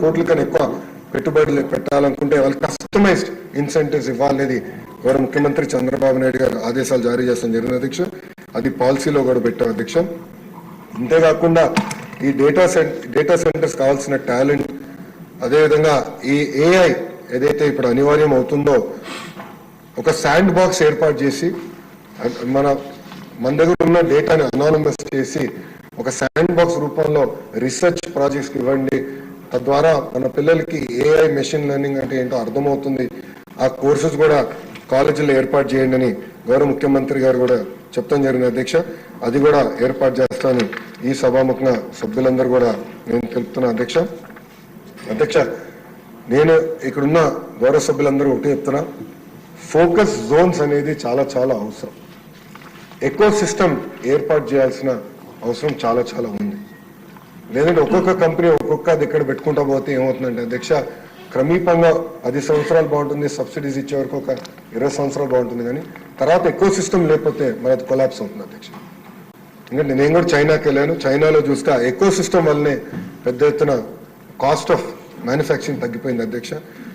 కోట్ల కన్నా ఎక్కువ పెట్టుబడులు పెట్టాలనుకుంటే వాళ్ళకి కస్టమైజ్డ్ ఇన్సెంటివ్స్ ఇవ్వాలనేది గౌరవ ముఖ్యమంత్రి చంద్రబాబు నాయుడు గారు ఆదేశాలు జారీ చేస్తాం జరిగిన అధ్యక్ష అది పాలసీలో కూడా పెట్టాం అధ్యక్ష అంతేకాకుండా ఈ డేటా సెంట్ డేటా సెంటర్స్ కావాల్సిన టాలెంట్ అదేవిధంగా ఈ ఏఐ ఏదైతే ఇప్పుడు అనివార్యం అవుతుందో ఒక శాండ్ బాక్స్ ఏర్పాటు చేసి మన మన దగ్గర ఉన్న డేటాని అనానమస్ చేసి ఒక శాండ్ బాక్స్ రూపంలో రీసెర్చ్ ప్రాజెక్ట్స్కి ఇవ్వండి. తద్వారా మన పిల్లలకి ఏఐ మెషిన్ లెర్నింగ్ అంటే ఏంటో అర్థమవుతుంది. ఆ కోర్సెస్ కూడా కాలేజీలో ఏర్పాటు చేయండి అని గౌరవ ముఖ్యమంత్రి గారు కూడా చెప్తాం జరిగిన అధ్యక్ష అది కూడా ఏర్పాటు చేస్తాను ఈ సభాముఖంగా సభ్యులందరూ కూడా నేను తెలుపుతున్నా. అధ్యక్ష అధ్యక్ష నేను ఇక్కడున్న గౌరవ సభ్యులందరూ ఒకటి చెప్తున్నా. ఫోకస్ జోన్స్ అనేది చాలా చాలా అవసరం. ఎకో సిస్టమ్ ఏర్పాటు చేయాల్సిన అవసరం చాలా చాలా ఉంది. లేదంటే ఒక్కొక్క కంపెనీ ఒక్కొక్క దగ్గర పెట్టుకుంటా పోతే ఏమవుతుందంటే అధ్యక్ష క్రమీపంగా పది సంవత్సరాలు బాగుంటుంది సబ్సిడీస్ ఇచ్చే వరకు ఒక ఇరవై సంవత్సరాలు బాగుంటుంది కానీ తర్వాత ఎక్కువ సిస్టమ్ లేకపోతే మనది కొలాప్స్ అవుతుంది అధ్యక్ష. ఎందుకంటే నేను కూడా చైనాకి వెళ్ళాను. చైనాలో చూస్తే ఎక్కువ సిస్టమ్ వల్లనే పెద్ద ఎత్తున కాస్ట్ ఆఫ్ మ్యానుఫ్యాక్చరింగ్ తగ్గిపోయింది అధ్యక్ష.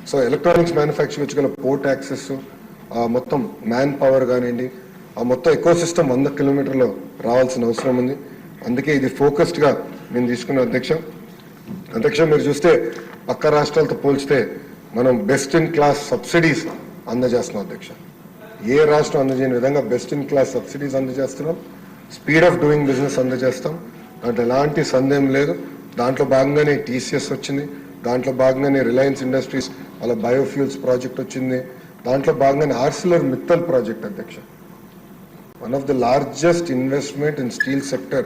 సో ఎలక్ట్రానిక్స్ మ్యానుఫ్యాక్చరింగ్ వచ్చి గల పోర్ట్ యాక్సెస్ మొత్తం మ్యాన్ పవర్ కానివ్వండి ఆ మొత్తం ఎక్కువ సిస్టమ్ వంద కిలోమీటర్లో రావాల్సిన అవసరం ఉంది. అందుకే ఇది ఫోకస్డ్గా నేను తీసుకున్న అధ్యక్ష. అధ్యక్ష మీరు చూస్తే పక్క రాష్ట్రాలతో పోల్చితే మనం బెస్ట్ ఇన్ క్లాస్ సబ్సిడీస్ అందజేస్తున్నాం అధ్యక్ష. ఏ రాష్ట్రం అందజేయని విధంగా బెస్ట్ ఇన్ క్లాస్ సబ్సిడీస్ అందజేస్తున్నాం? స్పీడ్ ఆఫ్ డూయింగ్ బిజినెస్ అందజేస్తాం. దాంట్లో ఎలాంటి సందేహం లేదు. దాంట్లో భాగంగానే టీసీఎస్ వచ్చింది. దాంట్లో భాగంగానే రిలయన్స్ ఇండస్ట్రీస్ వాళ్ళ బయోఫ్యూల్స్ ప్రాజెక్ట్ వచ్చింది. దాంట్లో భాగంగానే ఆర్సిలర్ మిత్తల్ ప్రాజెక్ట్ అధ్యక్ష. One of the largest investment in steel sector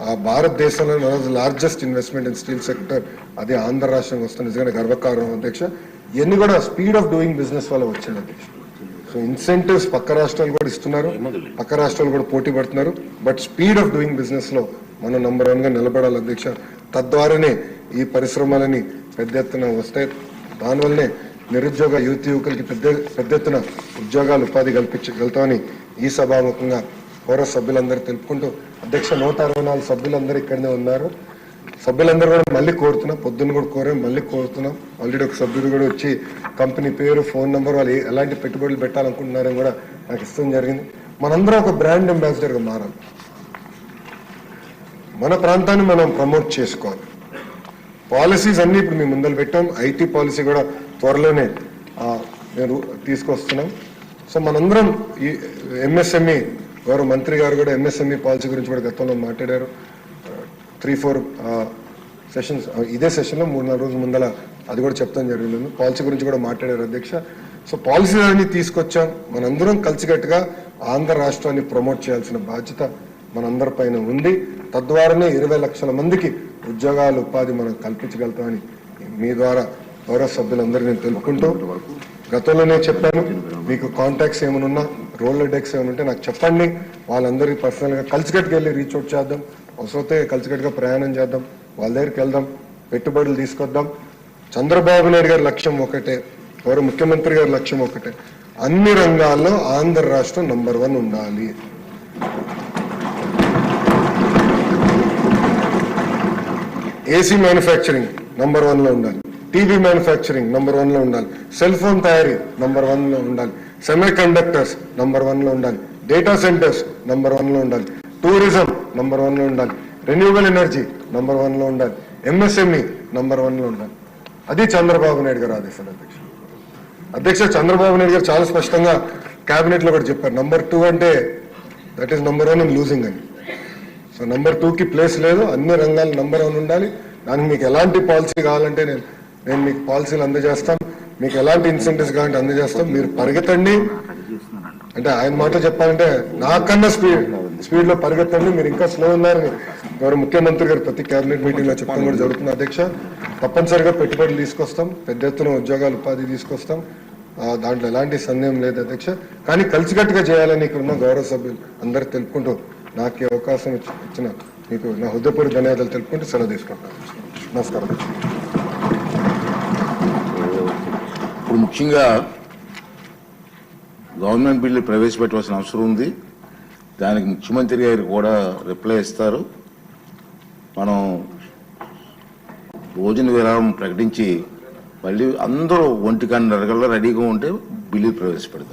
ఆ భారతదేశంలో largest investment in steel sector అది ఆంధ్ర రాష్ట్రం వస్తుంది. నిజంగా గర్వకారణం అధ్యక్ష. ఇవన్నీ కూడా స్పీడ్ ఆఫ్ డూయింగ్ బిజినెస్ వల్ల వచ్చాడు అధ్యక్ష. సో ఇన్సెంటివ్స్ పక్క రాష్ట్రాలు కూడా ఇస్తున్నారు. పక్క రాష్ట్రాలు కూడా పోటీ పడుతున్నారు. బట్ స్పీడ్ ఆఫ్ డూయింగ్ బిజినెస్లో మనం నంబర్ వన్గా నిలబడాలి అధ్యక్ష. తద్వారానే ఈ పరిశ్రమలని పెద్ద ఎత్తున వస్తాయి. దానివల్లనే నిరుద్యోగ యువతి యువకులకి పెద్ద పెద్ద ఎత్తున ఉద్యోగాలు ఉపాధి కల్పించగలుగుతామని ఈ సభాముఖంగా పౌరస్ సభ్యులందరూ తెలుపుకుంటూ అధ్యక్ష నూట అరవై నాలుగు సభ్యులందరూ ఇక్కడనే ఉన్నారు. సభ్యులందరూ కూడా మళ్ళీ కోరుతున్నాం. పొద్దున్న కూడా కోరాం మళ్ళీ కోరుతున్నాం. ఆల్రెడీ ఒక సభ్యుడు కూడా వచ్చి కంపెనీ పేరు ఫోన్ నెంబర్ వాళ్ళు ఎలాంటి పెట్టుబడులు పెట్టాలనుకుంటున్నారని కూడా నాకు ఇష్టం జరిగింది. మనందరం ఒక బ్రాండ్ అంబాసిడర్గా మారాలి. మన ప్రాంతాన్ని మనం ప్రమోట్ చేసుకోవాలి. పాలసీస్ అన్నీ ఇప్పుడు మేము ముందలు పెట్టాం. ఐటీ పాలసీ కూడా త్వరలోనే మేము తీసుకొస్తున్నాం. సో మనందరం ఈ ఎంఎస్ఎంఈ గౌరవ మంత్రి గారు కూడా ఎంఎస్ఎంఈ పాలసీ గురించి కూడా గతంలో మాట్లాడారు. త్రీ ఫోర్ సెషన్స్ ఇదే సెషన్లో మూడు నాలుగు రోజుల ముందల అది కూడా చెప్తాం జరిగింది. పాలసీ గురించి కూడా మాట్లాడారు అధ్యక్ష. సో పాలసీ అన్ని తీసుకొచ్చాం. మనందరం కలిసికట్టుగా ఆంధ్ర రాష్ట్రాన్ని ప్రమోట్ చేయాల్సిన బాధ్యత మనందరి పైన ఉంది. తద్వారానే ఇరవై లక్షల మందికి ఉద్యోగాలు ఉపాధి మనం కల్పించగలుగుతామని మీ ద్వారా గౌరవ సభ్యులందరూ నేను తెలుపుకుంటూ గతంలోనే చెప్పాను. మీకు కాంటాక్ట్స్ ఏమైనా ఉన్నా రోల్ డెక్స్ ఏమైనా ఉంటే నాకు చెప్పండి. వాళ్ళందరికీ పర్సనల్గా కలిసికట్టుకు వెళ్ళి రీచ్ అవుట్ చేద్దాం. అవసరమైతే కలిసికట్టుగా ప్రయాణం చేద్దాం. వాళ్ళ దగ్గరికి వెళ్దాం. పెట్టుబడులు తీసుకొద్దాం. చంద్రబాబు నాయుడు గారి లక్ష్యం ఒకటే. గౌరవ ముఖ్యమంత్రి గారి లక్ష్యం ఒకటే. అన్ని రంగాల్లో ఆంధ్ర రాష్ట్రం నంబర్ వన్ ఉండాలి. ఏసీ మ్యానుఫ్యాక్చరింగ్ నంబర్ వన్లో ఉండాలి. టీవీ మ్యానుఫ్యాక్చరింగ్ నంబర్ వన్లో ఉండాలి. సెల్ ఫోన్ తయారీ నంబర్ వన్లో ఉండాలి. సెమీ కండక్టర్స్ నంబర్ వన్లో ఉండాలి. డేటా సెంటర్స్ నంబర్ వన్లో ఉండాలి. టూరిజం నంబర్ వన్లో ఉండాలి. రెన్యూవబుల్ ఎనర్జీ నంబర్ వన్లో ఉండాలి. ఎంఎస్ఎంఈ నంబర్ వన్లో ఉండాలి. అది చంద్రబాబు నాయుడు గారు ఆదేశాలు అధ్యక్ష అధ్యక్ష చంద్రబాబు నాయుడు గారు చాలా స్పష్టంగా క్యాబినెట్లో కూడా చెప్పారు. నంబర్ టూ అంటే that is number one losing అని. సో నంబర్ టూ కి ప్లేస్ లేదు. అన్ని రంగాలు నంబర్ వన్ ఉండాలి. దానికి మీకు ఎలాంటి పాలసీ కావాలంటే నేను నేను మీకు పాలసీలు అందజేస్తాను. మీకు ఎలాంటి ఇన్సెంటివ్స్ కావాలంటే అందజేస్తాం మీరు పరిగెత్తండి. అంటే ఆయన మాట చెప్పాలంటే నాకన్నా స్పీడ్ స్పీడ్లో పరిగెత్తండి. మీరు ఇంకా స్లో ఉన్నారని గౌరవ ముఖ్యమంత్రి గారు ప్రతి కేబినెట్ మీటింగ్లో చెప్పడం కూడా జరుగుతుంది అధ్యక్ష. తప్పనిసరిగా పెట్టుబడులు తీసుకొస్తాం. పెద్ద ఎత్తున ఉద్యోగాలు ఉపాధి తీసుకొస్తాం. దాంట్లో ఎలాంటి సందేహం లేదు అధ్యక్ష. కానీ కలిసికట్టుగా చేయాలని ఇక్కడ ఉన్న గౌరవ సభ్యులు అందరు తెలుపుకుంటూ నాకు ఈ అవకాశం ఇచ్చిన మీకు నా హృదయపూర్వక ధన్యవాదాలు తెలుపుకుంటూ సెలవు తీసుకుంటాను నమస్కారం. ఇప్పుడు ముఖ్యంగా గవర్నమెంట్ బిల్లు ప్రవేశపెట్టవలసిన అవసరం ఉంది. దానికి ముఖ్యమంత్రి గారు కూడా రిప్లై ఇస్తారు. మనం భోజన విరామం ప్రకటించి మళ్ళీ అందరూ ఒంటి గంటల రెడీగా ఉంటే బిల్లు ప్రవేశపెడతాం.